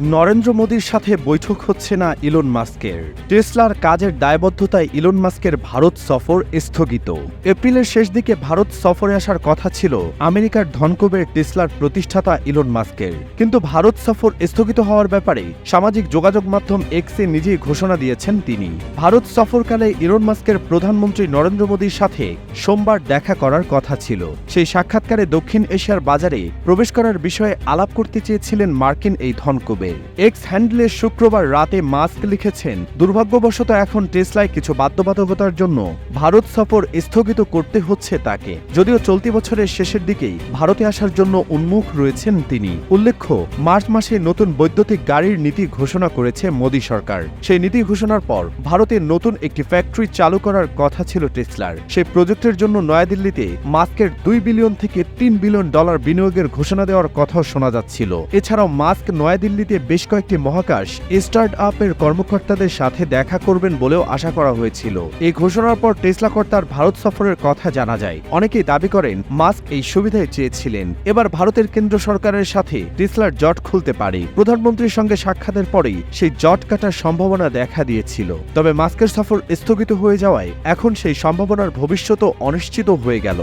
নরেন্দ্র মোদীর সাথে বৈঠক হচ্ছে না ইলন মাস্কের। টেসলার কাজের দায়বদ্ধতায় ইলন মাস্কের ভারত সফর স্থগিত। এপ্রিলের শেষ দিকে ভারত সফরে আসার কথা ছিল আমেরিকার ধনকুবের টেসলার প্রতিষ্ঠাতা ইলন মাস্কের। কিন্তু ভারত সফর স্থগিত হওয়ার ব্যাপারে সামাজিক যোগাযোগ মাধ্যম এক্সে নিজেই ঘোষণা দিয়েছেন তিনি। ভারত সফরকালে ইলন মাস্কের প্রধানমন্ত্রী নরেন্দ্র মোদীর সাথে সোমবার দেখা করার কথা ছিল। সেই সাক্ষাৎকারে দক্ষিণ এশিয়ার বাজারে প্রবেশ করার বিষয়ে আলাপ করতে চেয়েছিলেন মার্কিন এই ধনকুবের এক্স হ্যান্ডেলে শুক্রবার রাতে মাস্ক লিখেছেন। দুর্ভাগ্যবশত এখন টেসলায় কিছু বাধ্যবাধকতার জন্য ভারত সফর স্থগিত করতে হচ্ছে তাকে। যদিও চলতি বছরের শেষের দিকেই ভারতে আসার জন্য উন্মুখ রয়েছেন তিনি। উল্লেখ্য, মার্চ মাসে নতুন বৈদ্যুতিক গাড়ির নীতি ঘোষণা করেছে মোদী সরকার। সেই নীতি ঘোষণার পর ভারতে নতুন একটি ফ্যাক্টরি চালু করার কথা ছিল টেসলার। সেই প্রজেক্টের জন্য নয়াদিল্লিতে মাস্কের দুই বিলিয়ন থেকে তিন বিলিয়ন ডলার বিনিয়োগের ঘোষণা দেওয়ার কথাও শোনা যাচ্ছিল। এছাড়াও মাস্ক নয়াদিল্লিতে বেশ কয়েকটি মহাকাশ স্টার্ট আপের কর্মকর্তাদের সাথে দেখা করবেন বলেও আশা করা হয়েছিল। এই ঘোষণার পর টেসলা কর্তার ভারত সফরের কথা জানা যায়। অনেকেই দাবি করেন, মাস্ক এই সুবিধায় চেয়েছিলেন। এবার ভারতের কেন্দ্র সরকারের সাথে টেসলার জট খুলতে পারে। প্রধানমন্ত্রীর সঙ্গে সাক্ষাতের পরেই সেই জট কাটার সম্ভাবনা দেখা দিয়েছিল। তবে মাস্কের সফর স্থগিত হয়ে যাওয়ায় এখন সেই সম্ভাবনার ভবিষ্যৎও অনিশ্চিত হয়ে গেল।